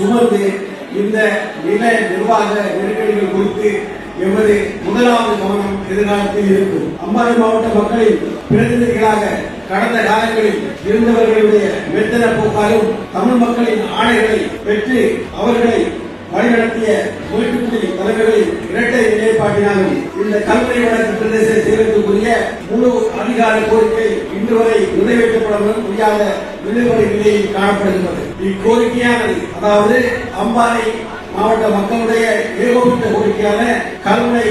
சுமந்து இந்த நில நிர்வாக நெருக்கடிகள் குறித்து எமது முதலாவது கவனம் எதிர்காலத்தில் இருக்கும். அம்பாறை மாவட்ட மக்களின் பிரதிநிதிகளாக கடந்த காலங்களில் இருந்தவர்களுடைய மெத்தன போக்காலும் தமிழ் மக்களின் ஆணைகளை பெற்று அவர்களை வழிநடத்திய வீட்டுக்குடி தலைவர்களின் இரட்டை நிலைப்பாட்டினாலும் இந்த கல்வி வழக்கு பிரதேச சேவைக்குரிய முழு அதிகார கோரிக்கை இன்று வரை நிறைவேற்றப்பட முடியாத நிலைமுறை நிலையில் காணப்படுகின்றது. இக்கோரிக்கையானது அதாவது அம்பாறை மாவட்ட மக்களுடைய ஏகோபித்த கோரிக்கையான கல்முனை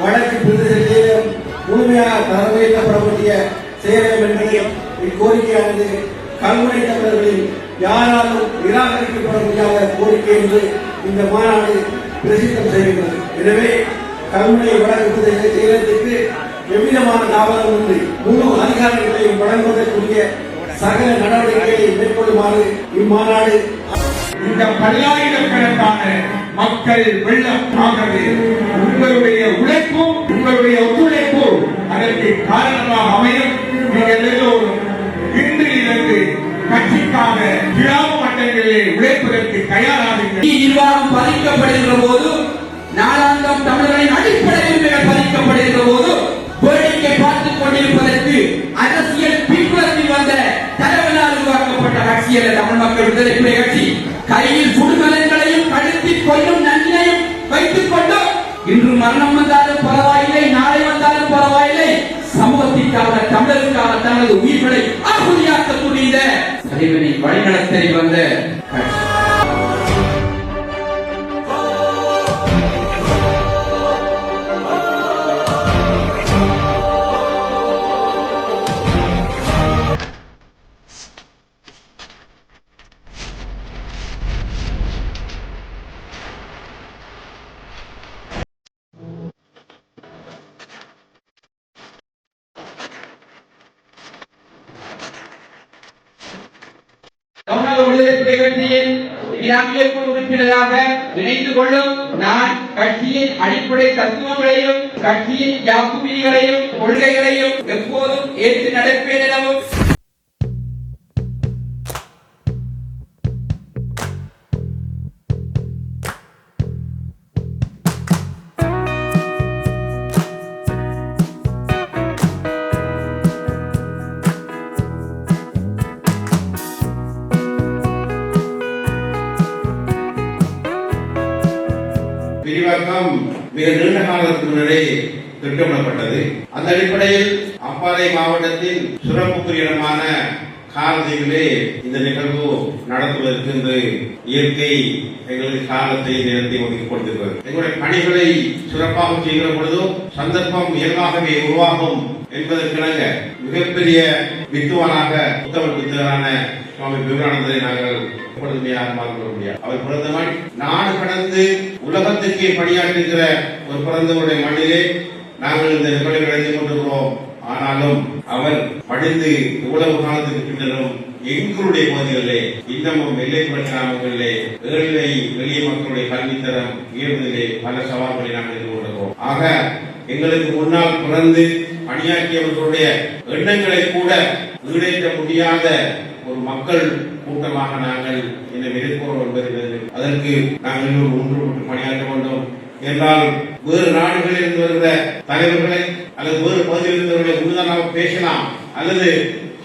வடக்கு பிரதேச செயலகம் முழுமையாக தரவேற்றப்படக்கூடிய வேண்டிய செயலகம் என்பதை இக்கோரிக்கையானது கல்முனை தமிழர்களின் யாராலும் நிராகரிக்கப்பட முடியாத கோரிக்கை என்று இந்த மாநாடு பிரசித்தம் செய்கின்றது. எனவே கல்முனை வடக்கு பிரதேச செயலகத்திற்கு எவ்விதமான தாமதம் இன்றி முழு அதிகாரங்களையும் வழங்குவதற்குரிய சகல நடவடிக்கைகளை மேற்கொள்ளுமாறு இம்மாநாடு இந்த பல்லாயிரக்கணக்கான மக்கள் வெள்ளமாகவே உங்களுடைய உழைப்பும் உங்களுடைய ஒத்துழைப்பும் அதற்கு காரணமாக அமையும். நீங்கள் எல்லோரும் இன்றிலிருந்து கட்சிக்காக கிராம மட்டங்களிலே உழைப்பு தயாராகுங்கள். நிர்வாகம் பாதிக்கப்படுகின்ற போது நாளாந்தம் தமிழர்களின் அடிப்படை உரிமைகள் பாதிக்கப்படுகின்ற போது வேடிக்கை பார்த்துக் கொண்டிருப்பதற்கு அரசியல் பின்புலத்தில் வந்த தலைவனால் உருவாக்கப்பட்ட கட்சி தமிழ் மக்கள் விடுதலை புலி கட்சி. கையில் சுடுகலங்களையும் கழுத்தில் கொள்ளும் நன்மையையும் வைத்துக் கொண்டு இன்று மரணம் வந்தாலும் பரவாயில்லை நாளை வந்தாலும் பரவாயில்லை. சமூகத்திற்காக தமிழருக்காக தனது உயிர்களை ஆகுதியாக்க துணிந்த தலைவனை வழிநடத்தி வந்த கட்சி. உறுப்பினராக இணைந்து கொள்ளும் நான் கட்சியின் அடிப்படை தத்துவங்களையும் கட்சியின் ஜாக்குமிதிகளையும் கொள்கைகளையும் எப்போதும் ஏற்று நடப்பேன் எனவும் சிறப்புக்குரியமான காலத்திலே இந்த நிகழ்வு நடத்துவதற்கு என்று இயற்கை எங்களுக்கு காலத்தை நேரத்தை ஒதுக்கி கொடுத்திருக்கிறது எங்களுடைய பணிகளை சிறப்பாக செய்கிற பொழுதும் சந்தர்ப்பம் இயல்பாகவே உருவாகும் என்பதற்கிணங்க மிகப்பெரிய வித்துவானாக புத்தவர் வித்துவனான சுவாமி விவேகானந்தரை நாங்கள் பொழுதுமையாக பார்க்க முடியாது. அவர் பிறந்த நாடு கடந்து உலகத்துக்கே பணியாற்றுகிற ஒரு பிறந்தவருடைய மண்ணிலே நாங்கள் இந்த நிகழ்வு அடைந்து கொண்டிருக்கிறோம். ஆனாலும் அவர் படிந்து இவ்வளவு காலத்துக்கு பின்னரும் எங்களுடைய பகுதிகளிலே இன்னமும் எல்லைப்புற கிராமங்களிலே ஏழை எளிய மக்களுடைய கல்வித்தரம் உயர்வதிலே பல சவால்களை நாங்கள் எதிர்கொள்கிறோம். ஆக எங்களுக்கு முன்னால் பிறந்து பணியாற்றியவர்களுடைய எண்ணங்களை கூட ஈடேற்ற முடியாத ஒரு மக்கள் கூட்டமாக நாங்கள் இன்னும் இருக்கிறோம் என்பது அதற்கு நாங்கள் இன்னும் ஒன்றுபட்டு பணியாற்ற வேண்டும் என்றால் வேறு நாடுகளில் இருந்து வருகிற தலைவர்களை அல்லது ஒரு பகுதியில் இருந்தவர்களை முன்னதாக பேசலாம் அல்லது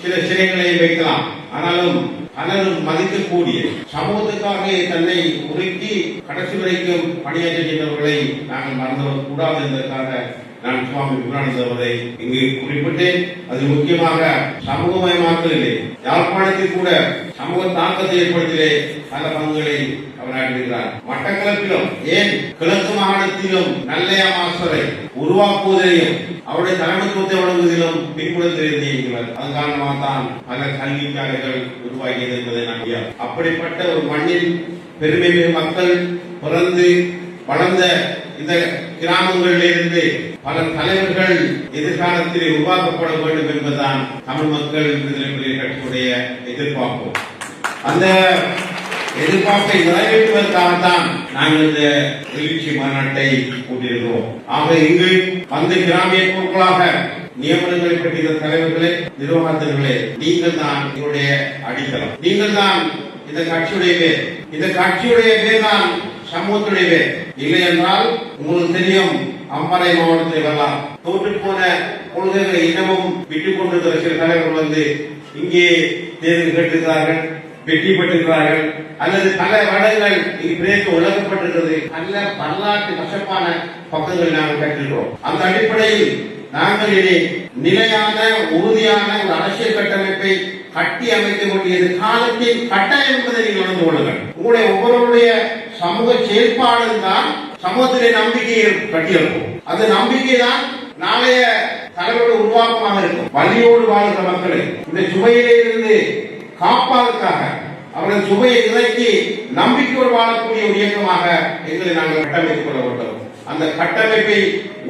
சில சிறைகளை வைக்கலாம். ஆனாலும் பலரும் மதிக்கக்கூடிய சமூகத்துக்காக தன்னை உருக்கி கடைசி வரைக்கும் பணியாற்றுகின்றவர்களை நாங்கள் மறந்துவிடக் கூடாது என்பதற்காக நான் சுவாமி விவேகானந்தர் அவரை இங்கு குறிப்பிட்டேன். அது முக்கியமாக சமூகமயமாக்கலிலே யாழ்ப்பாணத்தில் கூட சமூக தாக்கத்தை ஏற்படுத்திலே பல பங்குகளை அவர் ஆற்றியிருக்கிறார். மட்டக்களப்பிலும் ஏன் கிழக்கு மாகாணத்திலும் நல்லையா மாஸ்டரை உருவாக்குவதையும் அவருடைய தலைமைத்துவத்தை வழங்குவதிலும் பின்புலத்தில் இருந்திருக்கிறார் அது காரணமாக தான் பல கல்விக்காரர்கள் உருவாகியது என்பதை நான் அப்படிப்பட்ட ஒரு மண்ணில் பெருமை மிகு மக்கள் பிறந்து வளர்ந்த இந்த கிராமங்களிலிருந்து பல தலைவர்கள் எதிர்காலத்தில் உருவாக்கப்பட வேண்டும் என்பதுதான் தமிழ் மக்கள் விடுதலை புலிகள் கட்சியுடைய எதிர்பார்ப்பு. அந்த எதிர்பார்ப்பை நிறைவேற்றுவதற்காகத்தான் நாங்கள் இந்த எழுச்சி மாநாட்டை கூட்டியிருக்கிறோம். ஆக இங்கு வந்து கிராமிய பொருட்களாக நியமனங்களை பெற்ற தலைவர்களே நிர்வாகத்தினர்களே நீங்கள் தான் இதனுடைய அடித்தளம். நீங்கள் தான் இந்த கட்சியுடைய பேர். இந்த கட்சியுடைய பேர் தான் சமூகத்துடையவே இல்லை என்றால் உங்களுக்கு தெரியும் அம்பாறை மாவட்டத்தில் வரலாம். தோற்று போன கொள்கைகளை இன்னமும் விட்டுக் கொண்டிருக்கிற சில தலைவர்கள் வந்து இங்கே தேர்தல் கேட்டிருக்கிறார்கள் வெற்றி பெற்றிருக்கிறார்கள். அல்லது பல வருடங்கள் இப்பிரேக்கு உலகப்பட்டிருக்கிறது. நல்ல வரலாற்று கசப்பான பக்கங்களை நாங்கள் கற்றிருக்கிறோம் அந்த அடிப்படையில் நாங்கள் இனி நிலையான உறுதியான ஒரு அரசியல் கட்டமைப்பை கட்டி அமைக்க வேண்டியது காலத்தின் கட்டாயம் என்பதை நீங்கள் உணர்ந்து கொள்ளுங்கள். உங்களுடைய ஒவ்வொருவருடைய சமூக செயல்பாடு தான் சமூகத்திலே நம்பிக்கையை கட்டியிருக்கும் அந்த நம்பிக்கை தான் நாளைய தலைவரோட உருவாக்கமாக இருக்கும். வலியோடு வாழ்கிற மக்களை இந்த சுவையிலே இருந்து காப்பாதற்காக அவர்கள் சுவையை இறக்கி நம்பிக்கையோடு வாழக்கூடிய ஒரு இயக்கமாக எங்களை நாங்கள் கட்டமைத்துக் கொள்ள வேண்டும். அந்த கட்டமைப்பை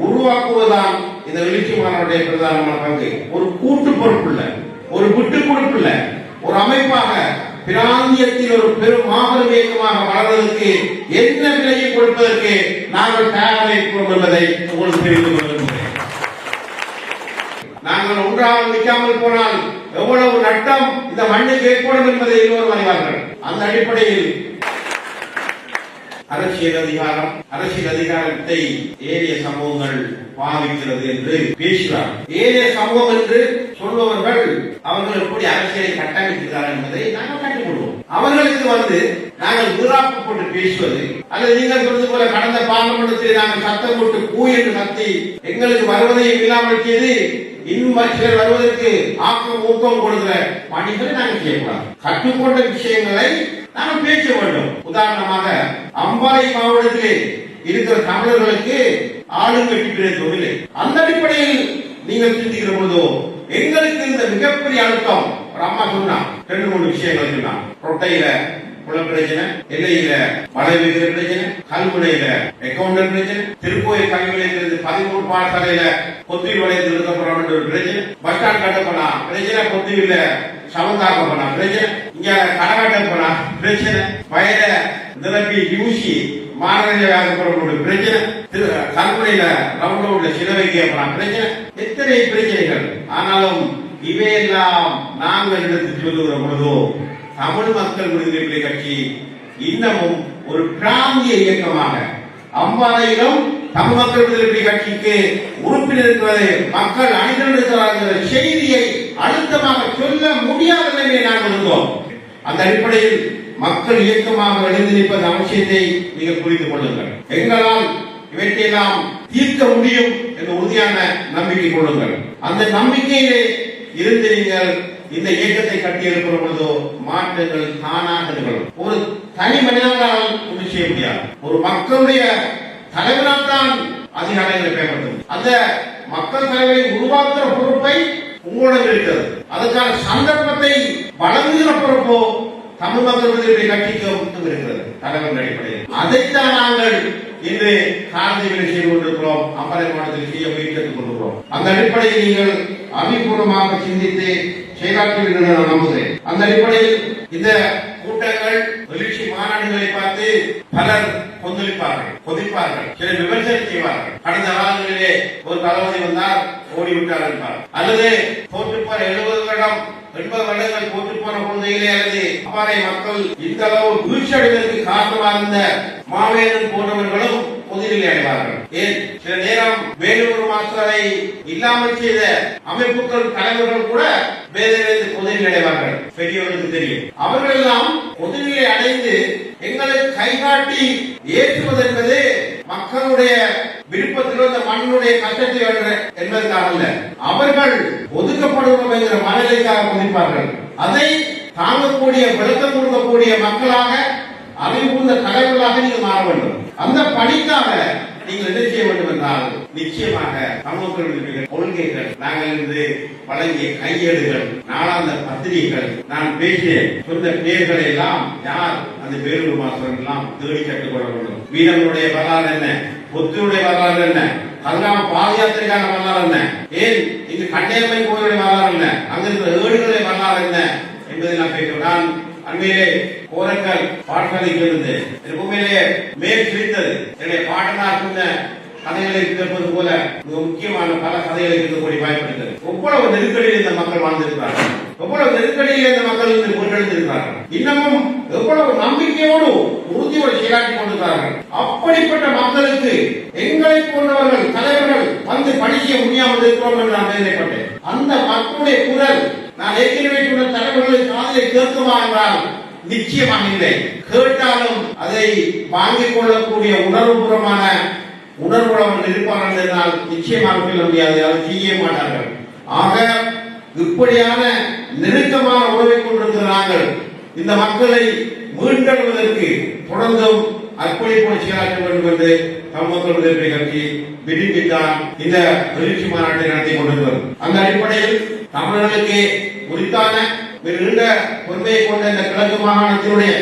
உருவாக்குவதுதான் இந்த எழுச்சி மாணவருடைய பிரதானமான பங்கு. ஒரு கூட்டு பொறுப்புள்ள ஒரு விட்டு கொடுப்புள்ள ஒரு அமைப்பாக பிராந்தியத்தில் ஒரு பெரும் மாபெரும் இயக்கமாக வளர்வதற்கு என்ன விலையை கொடுப்பதற்கு நாங்கள் தயாராக இருக்கிறோம் என்பதை உங்களுக்கு தெரிந்து கொள்கின்றேன் நாங்கள் ஒன்றாக நிற்காமல் போனால் எவ்வளவு நட்டம் இந்த மண்ணுக்கு ஏற்படும் என்பதை எல்லோரும் அறிவார்கள். அந்த அடிப்படையில் அரசியல் அதிகாரம் அரசியல் அதிகாரத்தை ஏரிய சமூகங்கள் பாவிக்கிறது என்று பேசுகிறார் ஏரிய சமூகம் என்று சொல்பவர்கள் அவர்கள் எப்படி அரசியலை கட்டமைக்கிறார்கள் என்பதை நாங்கள் கண்டுகொள்வோம். அவர்களுக்கு வந்து நாங்கள் வீராப்பு போட்டு பேசுவது அல்லது நீங்கள் சொல்வது போல கடந்த பாராளுமன்றத்தில் நாங்கள் சத்தம் போட்டு பூ என்று கத்தி எங்களுக்கு வருவதையும் இல்லாமல் செய்து இன்னும் சிலர் வருவதற்கு ஆக்கம் ஊக்கம் கொடுக்கிற பணிகளை நாங்கள் செய்யக்கூடாது. கற்றுக்கொண்ட விஷயங்களை நாங்கள் பேச வேண்டும். உதாரணமாக அம்பாறை மாவட்டத்திலே இருக்கிற தமிழர்களுக்கு ஆளுங்கட்டி தொழிலை. அந்த அடிப்படையில் நீங்கள் சிந்திக்கிற பொழுதோ எங்களுக்கு இந்த மிகப்பெரிய அழுத்தம். ஒரு அம்மா சொன்னா ரெண்டு மூணு விஷயங்கள் சொன்னா. ரொட்டையில குளம் பிரச்சனை எல்லையில மழை பெய்கிற பிரச்சனை கல்முனையில அக்கௌண்டன்ட் பிரச்சனை திருக்கோயில் கல்வியிலிருந்து பதிமூணு பாடசாலையில கொத்திரி வளையத்தில் இருக்கப்படும் ஒரு பிரச்சனை பஸ் ஸ்டாண்ட் கட்டப்படா பிரச்சனை கொத்திரியில சமந்தாக்க போனா பிரச்சனை இங்க கடகாட்ட போனா பிரச்சனை வயல நிரப்பி யூசி மாநகர ஒரு பிரச்சனை கல்முனையில ரவுண்ட் ரோட்ல சிலவைக்கு பிரச்சனை எத்தனை பிரச்சனைகள்? ஆனாலும் இவையெல்லாம் நாங்கள் எடுத்து சொல்லுகிற பொழுதோ தமிழ் மக்கள் விடுதலை கட்சி இன்னமும் ஒரு பிராந்திய இயக்கமாக அம்பாலையிலும் தமிழ் மக்கள் விடுதலை கட்சிக்கு உறுப்பினர் இருக்கிறது மக்கள் அணிந்திருக்கிறார்கள் செய்தியை அழுத்தமாக சொல்ல முடியாத நிலையை நாங்கள் இருந்தோம். அந்த அடிப்படையில் மக்கள் இயக்கமாக எழுந்து அவசியத்தை நீங்கள் புரிந்து கொள்ளுங்கள். எங்களால் இவற்றை நாம் தீர்க்க முடியும் என்ற உறுதியான நம்பிக்கை கொள்ளுங்கள். அந்த நம்பிக்கையிலே இருந்து நீங்கள் இந்த இயக்கத்தை கட்டி எழுப்புற பொழுதோ மாற்றங்கள் தானாக நிகழும். ஒரு தனி மனிதனால் ஒன்று செய்ய முடியாது. ஒரு மக்களுடைய தலைவனால் தான் அதிகாரங்களை பயன்படுத்தும் அந்த மக்கள் தலைவரை உருவாக்குற பொறுப்பை உங்களிடம் இருக்கிறது. அதற்கான சந்தர்ப்பத்தை வழங்குகிற பொறுப்போ தமிழ் மக்கள் விடுதலை கட்சிக்கும் தலைவர் அடிப்படையில். அதைத்தான் நாங்கள் இன்று காலத்தில் செய்து கொண்டிருக்கிறோம். அம்பலை மாவட்டத்தில் செய்ய முயற்சித்துக் கொண்டிருக்கிறோம். அந்த அடிப்படையில் நீங்கள் அபிபூர்வமாக சிந்தித்து செயலாற்றுவீர்கள் நான் நம்புகிறேன். அந்த அடிப்படையில் இந்த கூட்டங்கள் எழுச்சி மாநாடுகளை பார்த்து பலர் கொந்தளிப்பார்கள் கொதிப்பார்கள் சில விமர்சனம் செய்வார்கள். கடந்த காலங்களிலே ஒரு தளபதி வந்தார் ஓடிவிட்டார் என்பார். அல்லது போட்டு போற எழுபது வருடம் எண்பது வருடங்கள் போட்டு போன கொள்கையிலே அல்லது அப்பாறை மக்கள் இந்த அளவு வீழ்ச்சியடைவதற்கு காரணமாக இருந்த மாவேலன் போன்றவர்களும் பொதுநிலை அடைவார்கள். ஏன்? சில நேரம் வேலூர் மாஸ்டரை இல்லாமல் செய்த அமைப்புகள் தலைவர்கள் கூட வேதனைந்து பொதுநிலை அடைவார்கள். பெரியவர்களுக்கு தெரியும். அவர்கள் எல்லாம் பொதுநிலை அடைந்து எங்களை கைகாட்டி ஏற்றுவது என்பது மக்களுடைய விருப்பத்தில் இந்த மண்ணுடைய கஷ்டத்தை என்பதற்காக அல்ல. அவர்கள் ஒதுக்கப்படுவோம் என்கிற மனநிலைக்காக கொதிப்பார்கள் அதை தாங்கக்கூடிய விளக்கம் கொடுக்கக்கூடிய மக்களாக அறிவுள்ள தலைவர்களாக நீங்கள் மாற வேண்டும். அந்த பணிக்காக நீங்கள் என்ன செய்ய வேண்டும் என்றால் நிச்சயமாக சமூகத்தில் கொள்கைகள் நாங்கள் இருந்து வழங்கிய கையேடுகள் நாளாந்த பத்திரிகைகள் நான் பேசிய சொந்த பேர்களை எல்லாம் யார் அந்த பேரூர் மாஸ்டர் எல்லாம் தேடி கட்டுக்கொள்ள வேண்டும். வீரர்களுடைய வரலாறு என்ன? புத்தருடைய வரலாறு என்ன? அதெல்லாம் பாத யாத்திரைக்கான வரலாறு என்ன? ஏன் இங்கு கண்ணையம்மை கோயிலுடைய வரலாறு என்ன? அங்க இருக்கிற ஏடுகளுடைய வரலாறு என்ன? என்பதை நான் பேசுகிறேன் நான் அண்மையிலே கோரக்கல் பாடசாலைக்கு இருந்து உண்மையிலேயே மேல் சிரித்தது. என்னுடைய பாட்டனார் சொன்ன கதைகளை கேட்பது போல மிக முக்கியமான பல கதைகளை இருக்கக்கூடிய வாய்ப்பு எவ்வளவு நெருக்கடியில் இந்த மக்கள் வாழ்ந்திருக்கிறார்கள்? எவ்வளவு நெருக்கடியில் இந்த மக்கள் இன்று கொண்டெடுத்திருக்கிறார்கள் இன்னமும் எவ்வளவு நம்பிக்கையோடு உறுதியோடு செயலாற்றி கொண்டிருக்கிறார்கள்? அப்படிப்பட்ட மக்களுக்கு எங்களை போன்றவர்கள் தலைவர்கள் வந்து படிக்க முடியாமல் இருக்கிறோம் என்று நான் வேதனைப்பட்டேன். அந்த மக்களுடைய குரல் நான் ஏற்கனவே சொன்ன தலைவர்களை காதலை கேட்குமா என்றால் நிச்சயமாக இல்லை. கேட்டாலும் அதை வாங்கிக் கொள்ளக்கூடிய உணர்வுபூர்வமான உணர்வுள்ளவர்கள் இருப்பார்கள் என்றால் நிச்சயமாக சொல்ல முடியாது அதை செய்ய மாட்டார்கள். ஆக இப்படியான நெருக்கமான உறவை கொண்டிருக்கிற நாங்கள் இந்த மக்களை மீண்டெழுவதற்கு தொடர்ந்தும் அர்ப்பணிப்பு செயலாற்ற வேண்டும் என்று தமிழ் விடுதலை கட்சி விரும்பித்தான் இந்த எழுச்சி மாநாட்டை நடத்தி கொண்டிருக்கிறது. அந்த அடிப்படையில் தமிழர்களுக்கு உரித்தான நீண்ட பொறுமையை கொண்ட இந்த கிழக்கு மாகாணத்தினுடைய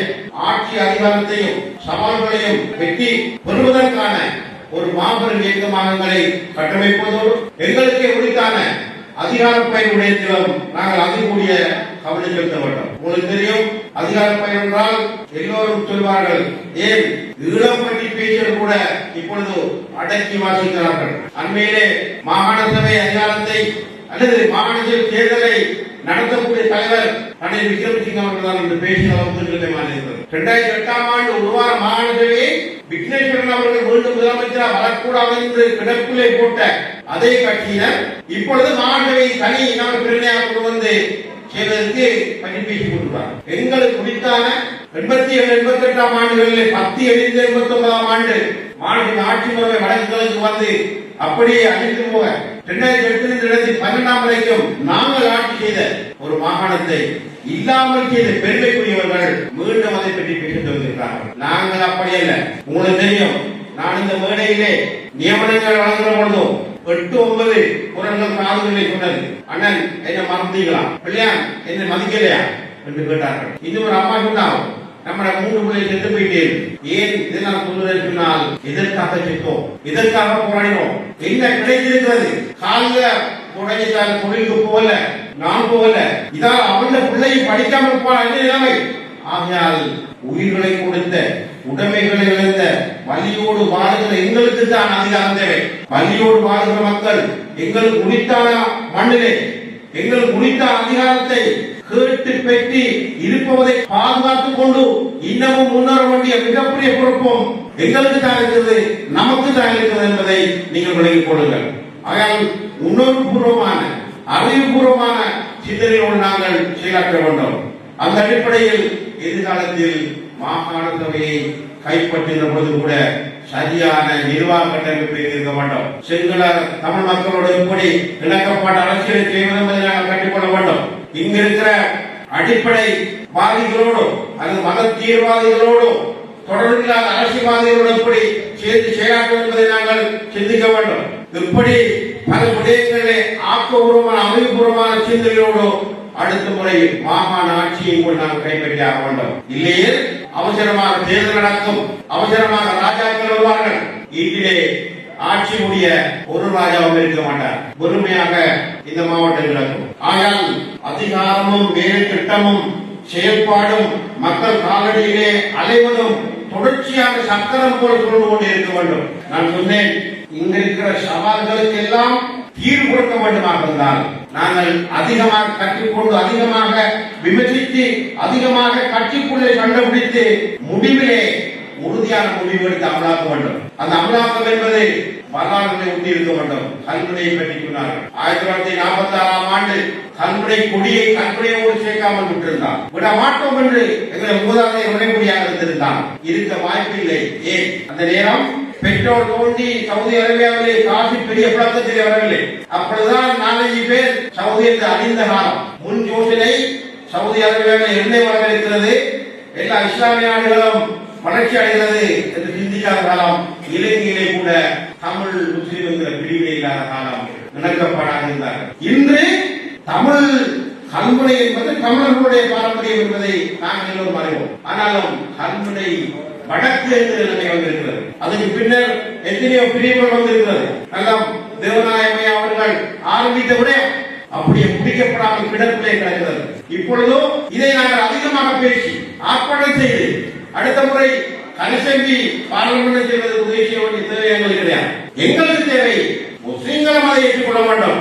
ஆட்சி அதிகாரத்தையும் சவால்களையும் வெற்றி பெறுவதற்கான ஒரு மாபெரும் இயக்கமாகங்களை கட்டமைப்பதோடு எங்களுக்கே உரித்தான அதிகார பயனுடையத்திலும் நாங்கள் அதிகூடிய கவனம் செலுத்த வேண்டும். உங்களுக்கு தெரியும் அதிகார பயன் என்றால் எல்லோரும் சொல்வார்கள் ஏன் ஈழம் பற்றி பேச்சல் கூட இப்பொழுது அடக்கி வாசிக்கிறார்கள்? அண்மையிலே மாகாண சபை அதிகாரத்தை அல்லது மாகாண தேர்தலை நடத்தக்கூடிய தலைவர் ரணில் விக்ரமசிங்க அவர்கள் தான் இந்த பேசிய அளவுக்கு நிலைமையாக இரண்டாயிரத்தி எட்டாம் ஆண்டு உருவான மாகாண சபையை விக்னேஸ்வரன் அவர்கள் மீண்டும் முதலமைச்சராக வரக்கூடாது என்று கிடப்பிலே போட்ட அதே கட்சியினர் இப்பொழுது மாணவை தனி இன பிரிணையாக கொண்டு வந்து செய்வதற்கு பற்றி பேசிக் கொண்டிருக்கிறார் எங்களுக்கு குறித்தான எண்பத்தி ஏழு எண்பத்தி எட்டாம் ஆண்டுகளில் பத்து எழிந்து எண்பத்தி ஒன்பதாம் ஆண்டு மாநில ஆட்சி முறை வடக்கு வந்து அப்படியே அழிந்து போக இரண்டாயிரத்தி எட்டு இரண்டாயிரத்தி பன்னெண்டாம் வரைக்கும் நாங்கள் ஆட்சி செய்த ஒரு மாகாணத்தை இல்லாமல் செய்த பெருமைக்குரியவர்கள் மீண்டும் அதை பற்றி பேசிட்டு வந்திருக்கிறார்கள் நாங்கள் அப்படி அல்ல. உங்களுக்கு தெரியும் நான் இந்த மேடையிலே நியமனங்கள் வழங்குற பொழுதும் எட்டு ஒன்பது குரல்கள் காதுகளை சொன்னது. அண்ணன் என்ன மறந்தீங்களா பிள்ளையான் என்ன மதிக்கலையா? என்று கேட்டார்கள். இன்னும் ஒரு அம்மா சொன்னாங்க நம்மட மூன்று பிள்ளை செத்து போயிட்டேன். ஏன்? இதை நான் சொல்லுவேன் சொன்னால் எதற்காக செத்தோம். எதற்காக போராடினோம். என்ன கிடைத்திருக்கிறது? காலில் உடைஞ்சால் தொழிலுக்கு போகல நான் போகல. இதால் அவன் பிள்ளையை படிக்காமல் போன நிலைமை? ஆகையால் உயிர்களை கொடுத்த உடைமைகளை இழந்த வலியோடு வாழுகிற எங்களுக்கு தான் அதிகாரம் தேவை. வலியோடு வாழுகிற மக்கள் எங்களுக்கு உரித்தான மண்ணிலே எங்களுக்கு உரித்த அதிகாரத்தை கேட்டு பெற்றி இருப்பதை பாதுகாத்துக் கொண்டு இன்னமும் முன்னேற வேண்டிய மிகப்பெரிய பொறுப்பும் எங்களுக்கு தான் இருக்கிறது நமக்கு தான் இருக்கிறது என்பதை நீங்கள் விளங்கிக் கொள்ளுங்கள் ஆகையால் உணர்வுபூர்வமான அறிவுபூர்வமான சிந்தனையோடு நாங்கள் செயலாற்ற வேண்டும். அந்த அடிப்படையில் எதிர்காலத்தில் மாகாண சபையை கைப்பற்றின பொழுது கூட சரியான நிர்வாக கட்டமைப்பை இருக்க மாட்டோம் சிங்கள தமிழ் மக்களோடு எப்படி இணக்கப்பட்ட அரசியலை செய்வது என்பதை நாங்கள் கற்றுக்கொள்ள வேண்டும். இங்க இருக்கிற அடிப்படை வாதிகளோடும் அல்லது மத தீவிரவாதிகளோடும் தொடர்பில்லாத அரசியல்வாதிகளோடு எப்படி சேர்ந்து செயலாற்றும் என்பதை நாங்கள் சிந்திக்க வேண்டும். இப்படி பல விடயங்களிலே ஆக்கபூர்வமான அமைப்புபூர்வமான சிந்தனையோடு அடுத்த முறை மாகாண ஆட்சியை கூட நாம் கைப்பற்றி ஆக வேண்டும். இல்லையே அவசரமாக தேர்தல் நடக்கும் அவசரமாக ராஜாக்கள் வருவார்கள். இதிலே ஆட்சி முடிய ஒரு ராஜாவும் இருக்க மாட்டார். பொறுமையாக இந்த மாவட்டம் நடக்கும் ஆனால் அதிகாரமும் வேறு திட்டமும் செயல்பாடும் மக்கள் காலடியிலே அலைவதும் தொடர்ச்சியாக சக்கரம் போல் சொல்ந்து கொண்டு இருக்க வேண்டும். நான் சொன்னேன் இங்க இருக்கிற சவால்களுக்கு எல்லாம் தீர்வு கொடுக்க வேண்டுமாக இருந்தால் நாங்கள் அதிகமாக கற்றுக்கொண்டு அதிகமாக விமர்சித்து அதிகமாக கட்சிக்குள்ளே கண்டுபிடித்து முடிவிலே உறுதியான முடிவு எடுத்து அமலாக்க வேண்டும். அந்த அமலாக்கம் என்பது வரலாறுகளை ஒட்டி இருக்க வேண்டும். கல்முனையை பற்றி சொன்னார்கள் ஆயிரத்தி தொள்ளாயிரத்தி நாற்பத்தி ஆறாம் ஆண்டு கல்முனை கொடியை கல்முனையோடு சேர்க்காமல் விட்டிருந்தான் விட மாட்டோம் என்று எங்களை மூதாதைய உடனடியாக இருந்திருந்தான் இருக்க வாய்ப்பில்லை ஏன்? அந்த நேரம் பெட்ரோல் தோண்டி சவுதி அரேபியாவிலே காசு பெரிய புழக்கத்தில் வரவில்லை. அப்பொழுதுதான் நாலஞ்சு பேர் சவுதி என்று அறிந்த காலம். முன் யோசனை சவுதி அரேபியாவில் எண்ணெய் வரவிருக்கிறது எல்லா இஸ்லாமிய நாடுகளும் வளர்ச்சி அடைகிறது என்று சிந்திக்காத காலம் இலங்கையிலே கூட தமிழ் முஸ்லீம் என்கிற பிரிவினை இல்லாத காலம் இணக்கப்படாத இருந்தார்கள் இன்று தமிழ் கல்முனை என்பது தமிழர்களுடைய பாரம்பரியம் என்பதை நாங்கள் எல்லோரும் அறிவோம். ஆனாலும் கல்முனை வடக்கு என்ற நிலைமை வந்திருக்கிறது. அதுக்கு பின்னர் எத்தனையோ பிரிவுகள் வந்திருக்கிறது. எல்லாம் தேவநாயகமே அவர்கள் ஆரம்பித்த விட அப்படியே முடிக்கப்படாமல் கிடப்பிலே கிடக்கிறது. இப்பொழுதோ இதை நாங்கள் அதிகமாக பேசி ஆர்ப்பாட்டம் செய்து அடுத்த முறை கனசெம்பி பாராளுமன்றம் செய்வது உதவி செய்ய வேண்டிய தேவை எங்களுக்கு கிடையாது. எங்களுக்கு தேவை முஸ்லிம்களும் அதை ஏற்றுக்கொள்ள வேண்டும்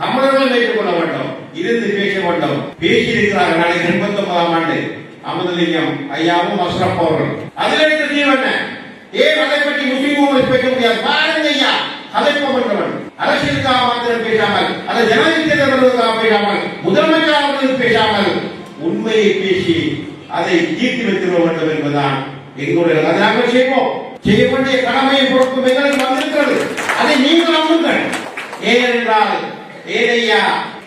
தமிழர்களும் ஏற்றுக்கொள்ள வேண்டும் இருந்து பேச வேண்டும். பேசி இருக்கிறார்கள் நாளைக்கு எண்பத்தி ஒன்பதாம் ஆண்டு அமுதலிங்கம் ஐயாவும் அஸ்ரப் அவர்கள். அதில் இருக்க தீர்வு என்ன ஏன் அதை பற்றி முஸ்லிம் பேச முடியாது. பாருங்க ஐயா கலைப்பம் என்றவன். அரசியலுக்காக மாத்திரம் பேசாமல் அதை ஜனாதிபதி தேர்தலுக்காக பேசாமல் முதலமைச்சர் பேசாமல் உண்மையை பேசி அதை தீர்த்து வைத்திட வேண்டும் என்பதுதான் எங்களுடைய அதை செய்வோம். செய்ய வேண்டிய கடமையை பொறுப்பு எங்களுக்கு வந்திருக்கிறது. அதை நீங்கள் நம்புங்கள். ஏனென்றால் ஏனையா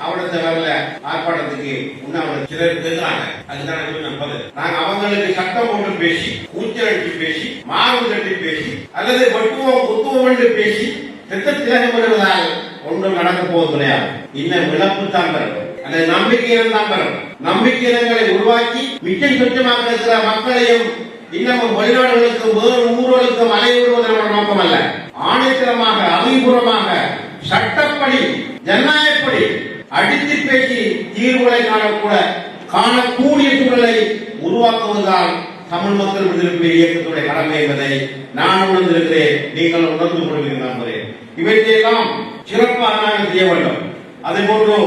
அவனத்தை வரல ஆர்ப்பாட்டத்துக்கு உண்ணாவிர சிலர் பேசுறாங்க அதுதான் நான் பதில் நாங்க அவங்களுக்கு சட்டம் ஒன்று பேசி கூச்சல் அடிச்சு பேசி மாறு தட்டி பேசி அல்லது வெட்டுவோம் குத்துவோம் என்று பேசி திட்ட வருவதால் ஒன்றும் நடக்க போவது கிடையாது இன்னும் இழப்பு தான் பெறும் அந்த நம்பிக்கையினம் தான் பெறும் நம்பிக்கையினங்களை உருவாக்கி மிச்சம் சுற்றமாக இருக்கிற மக்களையும் இன்னமும் வெளிநாடுகளுக்கும் வேறு ஊர்களுக்கும் அலைவிடுவது நம்ம நோக்கம் அல்ல ஆணைத்தரமாக அறிவுபூர்வமாக சட்டப்படி ஜனநாயகப்படி அடித்து பேசி தீர்வுகளை காணக்கூட காணக்கூடிய சூழலை உருவாக்குவதுதான் தமிழ் மக்கள் விடுதலை இயக்கத்துடைய கடமை என்பதை நான் உணர்ந்திருக்கிறேன். நீங்கள் உணர்ந்து கொள்கிறேன் நம்புகிறேன் இவற்றையெல்லாம் சிறப்பாக நாங்கள் செய்ய வேண்டும். அதே போன்று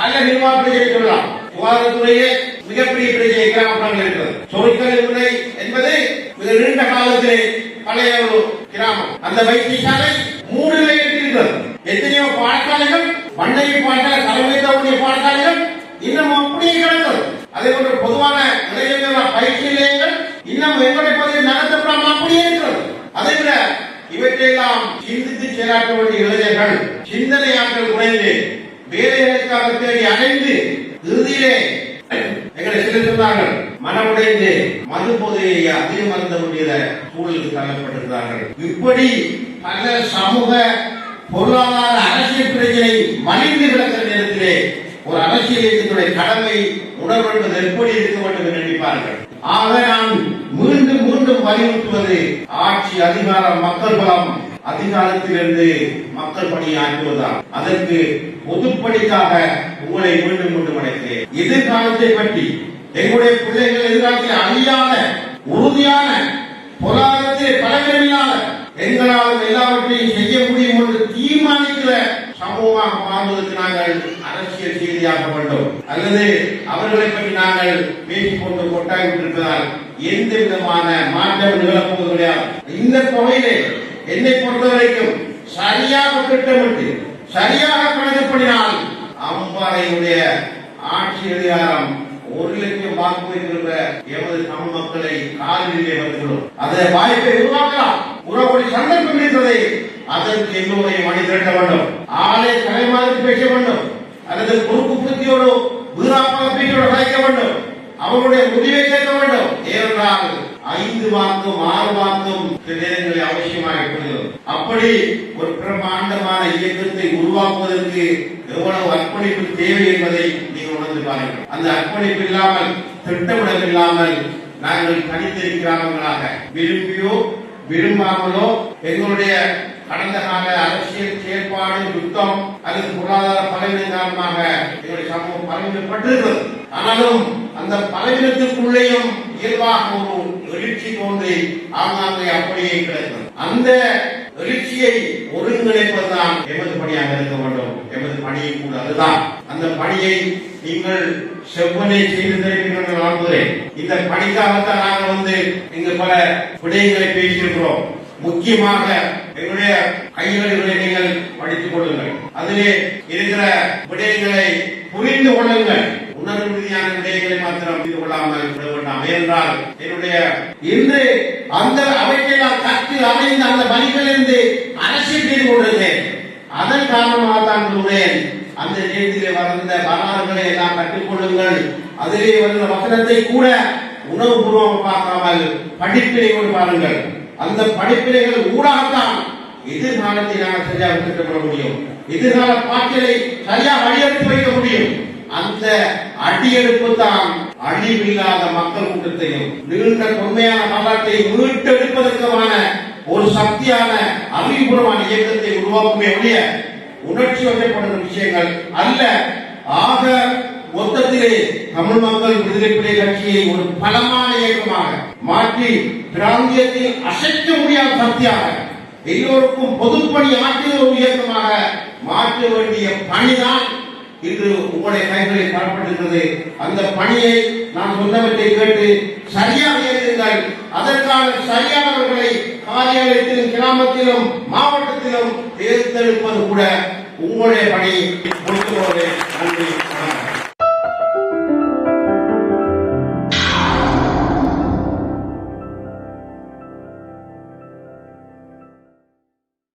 பல நிர்வாகத்தை சொல்லலாம் சுகாதாரத்துறையே மிகப்பெரிய பிரச்சனை கிராமப்புறங்கள் இருக்கிறது. சொற்கள் முறை என்பது மிக நீண்ட காலத்திலே பழைய ஒரு கிராமம். அந்த வைத்தியசாலை மூணு நிலையில் இருக்கிறது எத்தனையோ பாடசாலைகள் மண்ணையை பாடசாலை தலைமைத்தவருடைய பாடசாலைகள் இன்னும் அப்படியே கிடந்தது அதே போன்ற பொதுவான இளைஞர்கள் பயிற்சி நிலையங்கள் இன்னும் எங்களுடைய பகுதியில் நடத்தப்படாமல் அப்படியே இருக்கிறது. அதை விட இவற்றையெல்லாம் சிந்தித்து செயலாற்ற வேண்டிய இளைஞர்கள் சிந்தனை ஆற்றல் குறைந்து வேலைகளுக்காக தேடி அடைந்து இறுதியிலே எங்களை சிலர் சொன்னார்கள் மனமுடைந்து மது போதையை அதிகம் அருந்த வேண்டிய சூழலுக்கு தள்ளப்பட்டிருந்தார்கள். இப்படி பல சமூக பொருளாதார அரசியல் பிரச்சனை மலிந்து கிடக்கிற நேரத்திலே ஒரு அரசியல் இயக்கத்துடைய கடமை உணர்வு என்பது எப்படி இருக்க வேண்டும் என்று நினைப்பார்கள்? ஆக நான் மீண்டும் மீண்டும் வலியுறுத்துவது ஆட்சி அதிகாரம் மக்கள் பலம் அதிகாலத்திலிருந்து மக்கள் பணியாற்றுவதால் அதற்கு பொதுப்பணிக்காக உங்களை மீண்டும் மீண்டும் அழைக்கிறேன் எதிர்காலத்தை பற்றி எங்களுடைய பிள்ளைகள் எதிர்காலத்தில் அழியாத உறுதியான பொருளாதாரத்திலே பலவீனமில்லாத எங்களால் எல்லாவற்றையும் செய்ய முடியும் என்று தீர்மானிக்கிற சமூகமாக மாறுவதற்கு நாங்கள் அரசியல் செய்தியாக வேண்டும். அல்லது அவர்களை பற்றி நாங்கள் பேசிக்கொண்டு கொட்டாய் விட்டிருப்பதால் எந்த விதமான மாற்றம் நிகழப்போவது கிடையாது இந்த தொகையிலே என்னை பொறுத்தவரைக்கும் சரியாக திட்டமிட்டு சரியாக கணக்கப்படினால் அம்பாறையுடைய ஆட்சி அதிகாரம் ஒரு லட்சம் வாக்கு வைத்திருந்த எமது தமிழ் மக்களை காலிலே வந்துள்ளோம் அதை வாய்ப்பை உருவாக்கலாம். உறவுடைய சந்தர்ப்பம் இருக்கிறதை அதற்கு எல்லோரை மணி திரட்ட வேண்டும். ஆளை தலைமாறி பேச வேண்டும். அல்லது பொறுப்பு புத்தியோடு வீராப்பாக பேசோடு கலைக்க வேண்டும். அவருடைய முடிவை கேட்க வேண்டும். ஏனென்றால் ஐந்து வாக்கும் ஆறு வாக்கும் நேரங்களில் அவசியமாக இருக்கிறது அப்படி ஒரு பிரம்மாண்டமான இயக்கத்தை உருவாக்குவதற்கு எவ்வளவு அர்ப்பணிப்பு தேவை என்பதை நீங்கள் உணர்ந்து பாருங்கள். அந்த அர்ப்பணிப்பு இல்லாமல் திட்டமிடல் இல்லாமல் நாங்கள் தனித்திருக்கிறார்களாக விரும்பியோ விரும்பாமலோ எங்களுடைய கடந்த கால அரசியல் செயற்பாடு யுத்தம் அல்லது பொருளாதார பலவீனம் காரணமாக எங்களுடைய சமூகம் பலவீனப்பட்டிருக்கிறது. ஆனாலும் அந்த பலவீனத்துக்குள்ளேயும் இயல்பாக ஒரு எழுச்சி தோன்றி ஆங்காங்கே அப்படியே கிடைக்கும் அந்த எழுச்சியை ஒருங்கிணைப்பதுதான் எமது பணியாக இருக்க வேண்டும். எமது பணியை கூட அதுதான். அந்த பணியை நீங்கள் செவ்வனை செய்து தருவீர்கள் நம்புகிறேன். இந்த பணிக்காகத்தான் நாங்கள் வந்து இங்கு பல விடயங்களை பேசியிருக்கிறோம். முக்கியமாக எங்களுடைய கைகளிலே நீங்கள் படித்துக் கொள்ளுங்கள். அதிலே இருக்கிற விடயங்களை புரிந்து கொள்ளுங்கள் உணர்வு ரீதியான விடயங்களை மாத்திரம் புரிந்து கொள்ளாமல் விட என்னுடைய இன்று அந்த அவைக்கு நான் கற்று அமைந்த அந்த பணிகளிலிருந்து அரசியல் செய்து கொண்டிருந்தேன். அதன் காரணமாக தான் சொல்கிறேன் அந்த நேரத்திலே வளர்ந்த வரலாறுகளை எல்லாம் கற்றுக்கொள்ளுங்கள் அதிலே வந்த வசனத்தை கூட உணவுபூர்வமாக பார்க்காமல் கொண்டு பாருங்கள். அந்த படிப்பினைகள் ஊடாகத்தான் எதிர்காலத்தை நாங்கள் சரியாக திட்டமிட முடியும். எதிர்கால பாட்டிலை சரியாக வழியெடுத்து வைக்க முடியும். அந்த அடியெடுப்பு தான் அழிவில்லாத மக்கள் கூட்டத்தையும் நீண்ட தொன்மையான வரலாற்றை மீட்டெடுப்பதற்கான ஒரு சக்தியான அறிவுபூர்வமான இயக்கத்தை உருவாக்குமே ஒழிய உணர்ச்சி வசப்படுற விஷயங்கள் அல்ல. ஆக மொத்தத்திலே தமிழ் மக்கள் விடுதலை புலி கட்சியை ஒரு பலமான இயக்கமாக மாற்றி பிராந்தியத்தில் அசைக்க முடியாத சக்தியாக எல்லோருக்கும் பொதுப்பணி ஆற்றிய ஒரு இயக்கமாக மாற்ற வேண்டிய பணிதான் இன்று உங்களுடைய கைகளில் தரப்பட்டிருக்கிறது அந்த பணியை நான் சொன்னவற்றை கேட்டு சரியாக எழுதுங்கள். அதற்கான சரியானவர்களை காரியாலயத்திலும் கிராமத்திலும் மாவட்டத்திலும் தேர்ந்தெடுப்பது கூட உங்களுடைய பணி முடித்து நன்றி.